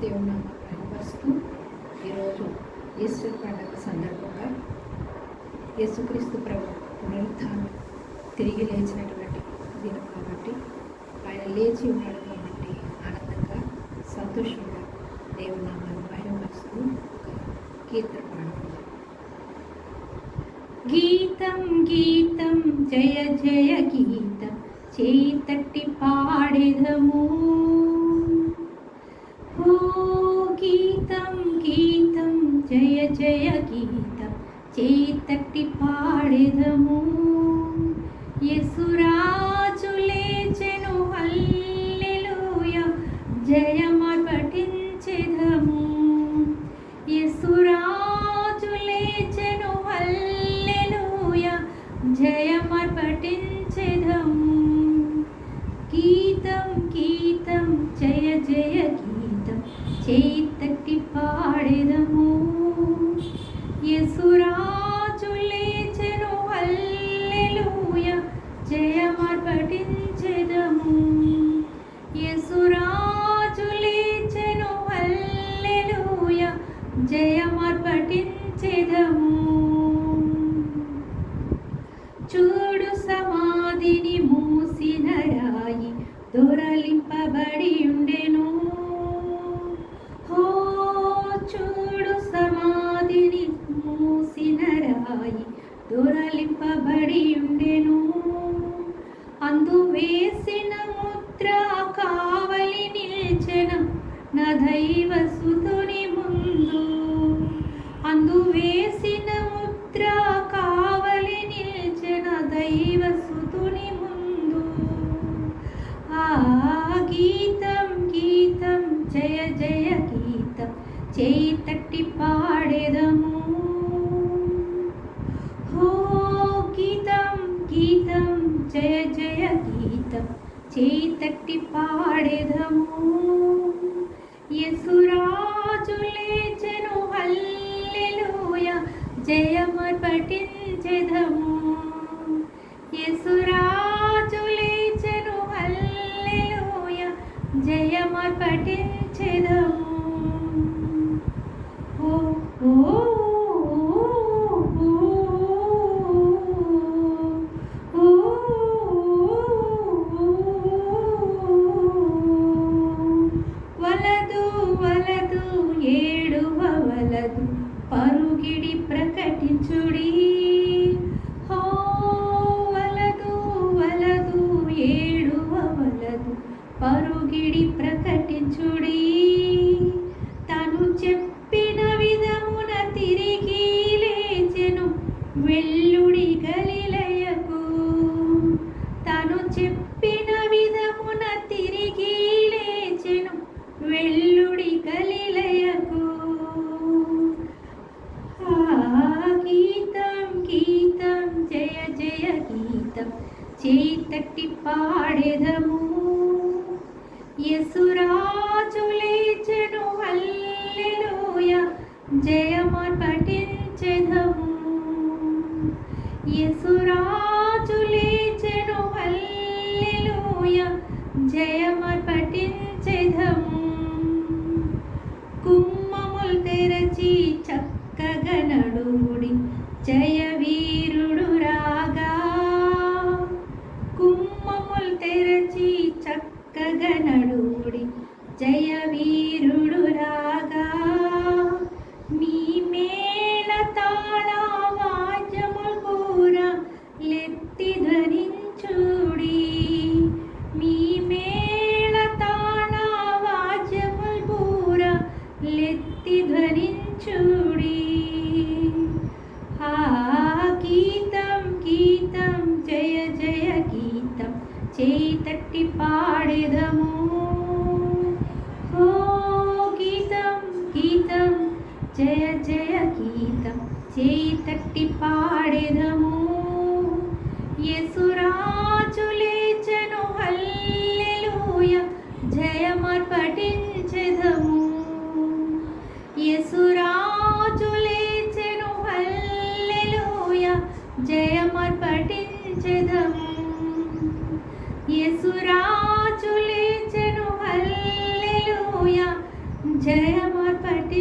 దేవుని నామాన్ని మహిమపరుస్తూ ఈరోజు ఈస్టర్ పండుగ సందర్భంగా యేసుక్రీస్తు ప్రభు పునరుద్ధానం తిరిగి లేచినటువంటి దినం కాబట్టి ఆయన లేచి ఉన్నాడు కాబట్టి ఆనందంగా సంతోషంగా దేవుని నామాన్ని ఒక కీర్తన పాడుతుంది గీతం గీతం జయ జయ గీతం చేయి తట్టి జయ జయ గీతం చేయి తట్టి పాడెదము. యసురాజు లేచెను హల్లెలూయ జయమ పఠించెదము. యసురాజు లేచెను హల్లెలూయ జయమర్పటించెదము గీతం గీతం జయ జయ గీతం చేయి హల్లెలూయ. జయమర్పటించెదము. యసురాజు లేచెను హల్లెలూయ. జయమర్పటించెదము. చూడు సమాధిని మూసిన రాయి దొరలింపబడి ఉండెను హో చూడు సమాధిని మూసిన రాయి దొరలింపబడి ఉండెను అందు వేసిన ముద్ర కావలి నిల్చెన నా దైవ సుతుని ముందు. అందు వేసిన ముద్ర కావలి నిల్చెన దైవ సుతుని ముందు జయ జయ గీతం చేతట్టి పాడెదము. యసురాజు లేచెను హల్లెలూయ. జయమ వలదు పరుగిడి ప్రకటించుడి. హో వలదు వలదు ఏడువ వలదు. పరుగిడి ప్రక గీతం చేతట్టి పాడెదము. యసురాజులేచెను హల్లెలూయ. జయమర్పటించెదము యసురాజు లేచెను హల్లెలూయ. జయమర్పటించెదము కుమ్మములు చేయి తట్టి పాడెదము. ఓ గీతం గీతం జయ జయ గీతం చేయి తట్టి పాడెదము. యసురాజు లేచెను హల్లెలూయ జయమర్పటించెదము యసురాజు లేచెను హల్లెలూయ జయమర్పటించెదము జయమర్పటించెదము